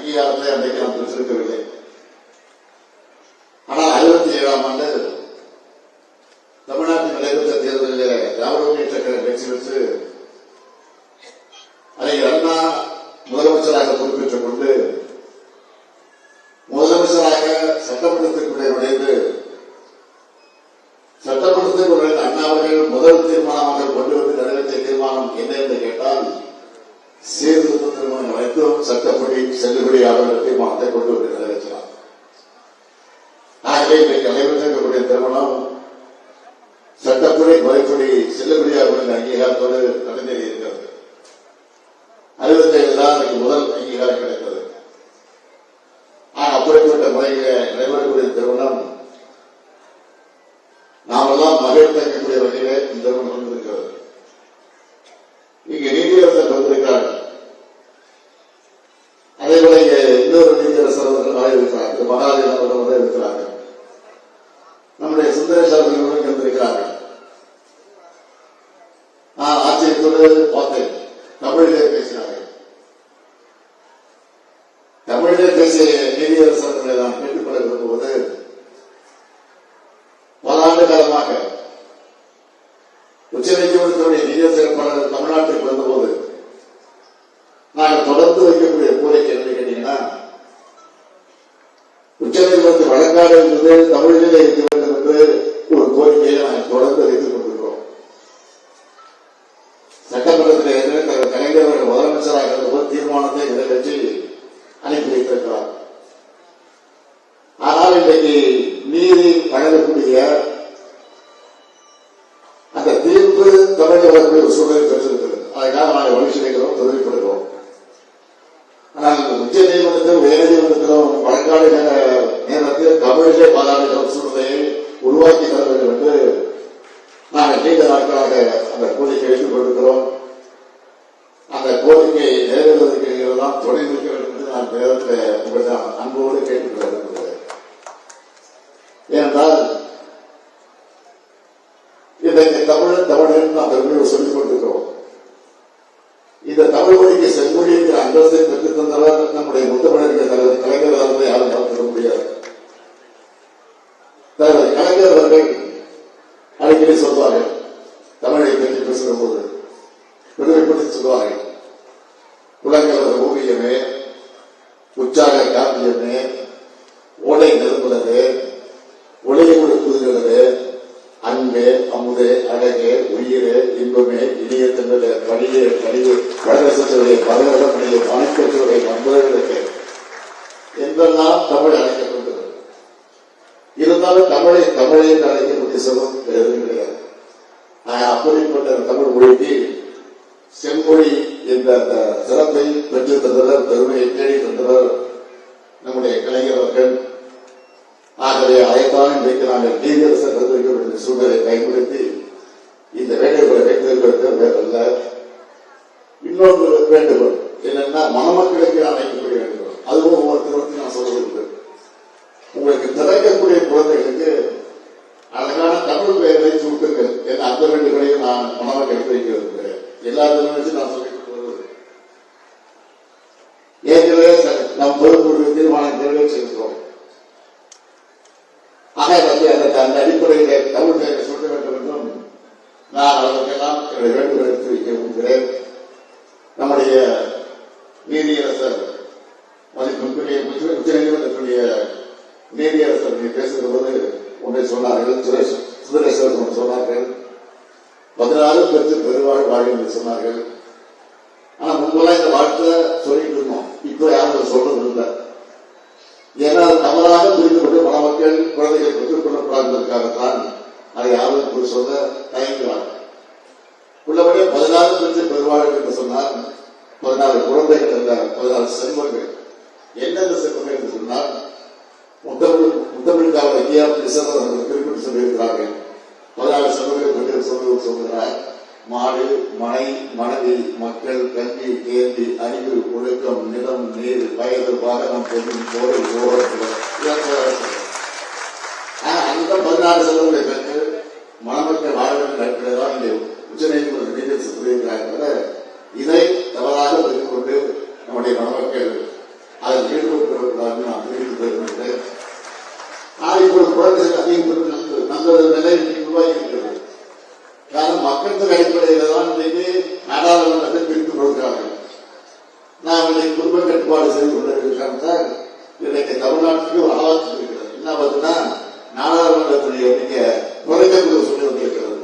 அங்கீகாரத்தை அன்றைக்கு நாம் பெற்றிருக்கவில்லை ஆனால் ஐம்பத்தி ஏழாம் ஆண்டு தமிழ்நாட்டில் நடைபெற்ற தேர்தலில் திராவிட முன்னேற்ற கழகம் வெற்றி பெற்று அறிஞர் அண்ணா முதலமைச்சராக பொறுப்பேற்றுக் கொண்டு முதலமைச்சராக சட்டமன்றத்திற்குள்ளே நுழைந்து சட்டமன்றத்திற்குள்ளே அண்ணா அவர்கள் முதல் தீர்மானமாக கொண்டு வந்து நிறைவேற்றிய தீர்மானம் என்ன என்று கேட்டால் சீர்திருத்த திருமணம் அனைத்தும் சட்டப்படி செல்லுபடியாக என்ற கொண்டு வந்து நிறைவேற்றலாம் ஆகவே இன்றைக்கு நடைபெற்றிருக்கக்கூடிய திருமணம் சட்டப்படி முறைப்படி செல்லுபடியாக அங்கீகாரத்தோடு நடந்தேறி இருக்கிறது. அறுபத்தேழு தான் எனக்கு முதல் அங்கீகாரம் கிடைத்தது. ஆக அப்படிப்பட்ட முறையில நடைபெறக்கூடிய திருமணம் நாமெல்லாம் மகிழ்ந்தக்கூடிய வகையிலே இந்த திருமணம் நடந்திருக்கிறது. இங்கு நீதியரசர் வந்திருக்கிறார்கள் இருக்கிறார்கள் வர இருக்கிறார் அவர்கள் இருக்கிறார்கள். நம்முடைய சுந்தரேஷ் அவர்கள் இருந்திருக்கிறார்கள். நான் ஆச்சரியத்தோடு பார்த்தேன். தமிழிலே பேசினார்கள். தமிழிலே பேசிய நீதியரசர்களை நான் கேட்டுக்கொள்ள விரும்புவது பல ஆண்டு காலமாக உச்ச நீதிமன்றத்தினுடைய நீதியரசர் பலர் தமிழ்நாட்டுக்கு வந்தபோது நாங்கள் தொடர்ந்து வைக்கக்கூடிய கோரிக்கை என்னன்னு கேட்டீங்கன்னா உச்சநீதிமன்றத்தில் என்பது தமிழிலே இருக்க வேண்டும் என்று ஒரு கோரிக்கையை நாங்கள் தொடர்ந்து வைத்துக் கொண்டிருக்கிறோம். சட்டமன்றத்தில் ஏற்கனவே கலைஞர் முதலமைச்சராக இருந்தபோது தீர்மானத்தை நிறைவேற்றி நீண்ட நாட்களாக அந்த கோரிக்கை வைத்துக் கொண்டிருக்கிறோம். அந்த கோரிக்கை நிறைவேறுவதற்கு நீங்களெல்லாம் துணை நிற்க வேண்டும் என்று நான் வேதத்தை உங்களிடம் அன்போடு கேட்டுக்கொள்ள விரும்புகிறேன். ஏனென்றால் இன்றைக்கு தமிழன் தமிழன் நாம் பெருமையோடு சொல்லிக் கொண்டிருக்கிறோம். இந்த தமிழ் மொழிக்கு செம்மொழி என்கிற அந்தஸ்தை பெற்றுத் தந்தவர் நம்முடைய முத்தமிழர்கள் தலைவர் பணியே பணியே வடகசத்துடைய பதவிடமுடைய நண்பர்களுக்கு என்றெல்லாம் தமிழ் அழைக்கப்பட்டது. இருந்தாலும் தமிழை தமிழை என்று அழைக்கக்கூடிய எதுவும் கிடையாது. அப்படிப்பட்ட தமிழ் மொழிக்கு செம்மொழி என்ற அந்த சிறப்பை பெற்று தந்தவர் பெருமையை தேடி தந்தவர் நம்முடைய கலைஞர்கள் ஆகவே அதைத்தான் இன்றைக்கு நாங்கள் நீதியரசர் வேண்டுகோள். என்னன்னா மணமக்களுக்கு நான் வைக்கக்கூடிய வேண்டுகோள். அதுவும் ஒவ்வொரு திருவத்தையும் நான் சொல்வது உங்களுக்கு திறக்கக்கூடிய குழந்தைகளுக்கு அழகான தமிழ் பெயரை சூட்டுங்கள் என் அந்த வேண்டுகோளையும் நான் மணமக்களுக்கு வைக்க விரும்புகிறேன். எல்லா திருமணத்தையும் நான் சொல்லி ஏற்கனவே நம் பொதுக்குழு தீர்மானம் நிறைவேற்றிருக்கிறோம் ஆக வந்து அந்த அந்த அடிப்படையிலே தமிழ் பெயரை சொல்ல வேண்டும் என்றும் நான் அவர்களுக்கெல்லாம் என்னுடைய வேண்டுகோள் எடுத்து வைக்க பதினாறு பெற்று பெருவாழ் வாழ என்று சொன்னார்கள். ஆனா முன்பெல்லாம் இந்த வாழ்க்கை சொல்லிட்டு இருந்தோம். இப்போ யாரும் அதை சொல்றது இல்லை. ஏன்னா அது தவறாக புரிந்து கொண்டு பல மக்கள் குழந்தைகள் பெற்றுக் கொள்ளக்கூடாததற்காகத்தான் அதை யாரும் இப்படி சொல்ல தயங்குவாங்க உள்ளபடியே பதினாறு பெற்று பெருவாழ் என்று சொன்னால் பதினாறு குழந்தைகள் அல்ல பதினாறு செல்வங்கள். என்னென்ன செல்வங்கள் என்று சொன்னால் முத்தமிழ் முத்தமிழுக்காக ஐயா பிசர் அவர்கள் சொல்லுவர் சொல்கிறார் மாடு மனை மனைவி மக்கள் கல்வி கேள்வி அறிவு ஒழுக்கம் நிலம் நீர் வயது வாகனம் பொருள் போரை அந்த பதினாறு செல்வங்களை பெற்று மனமற்ற வாழ வேண்டும் என்பதுதான் இங்கே உச்சநீதிமன்ற நீதிபதி சொல்லியிருக்கிறார்கள் இதை தவறாக வைத்துக் கொண்டு நம்முடைய மணமக்கள் அதில் ஈடுபட்டிருக்கிறார்கள் நான் தெரிவித்து வருகின்றேன் ஆனால் இப்பொழுது குழந்தைகள் அதிகம் அடிப்படையில் தான் இன்றைக்கு நாடாளுமன்றத்தை பிரித்து கொள்கிறார்கள். நாம் இன்னைக்கு குடும்ப கட்டுப்பாடு செய்து கொண்டிருக்கிறோம். இன்னைக்கு தமிழ்நாட்டுக்கு ஒரு ஆபத்து இருக்கிறது என்ன பார்த்தீங்கன்னா நாடாளுமன்றத்துடைய எண்ணிக்கை குறைக்கக்கூடிய சொல்லி வந்திருக்கிறது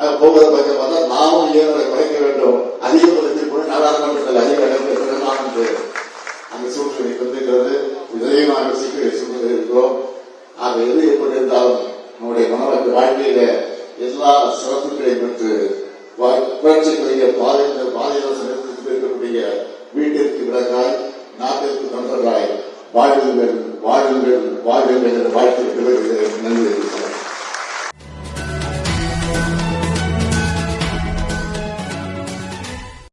ஆக போகிற பக்கம் பார்த்தா நாமும் ஏன் குறைக்க வேண்டும். அதிகப்படுத்தி கூட நாடாளுமன்றத்தில் அதிக இடம் பெறலாம் என்று அந்த சூழ்நிலை வந்திருக்கிறது இதையும் நாங்கள் சீக்கிரம் சூழ்நிலை இருக்கிறோம். ஆக எது எப்படி இருந்தாலும் நம்முடைய மனவர்கள் வாழ்க்கையில எல்லா சிறப்புகளையும் பெற்று புரட்சிக்குரிய பாதையில் பாதையில் செலுத்தி இருக்கக்கூடிய வீட்டிற்கு விளக்காய் நாட்டிற்கு தொண்டர்களாய் வாழுங்கள் வாழுங்கள் வாழுங்கள் என்ற வாழ்த்து நன்றி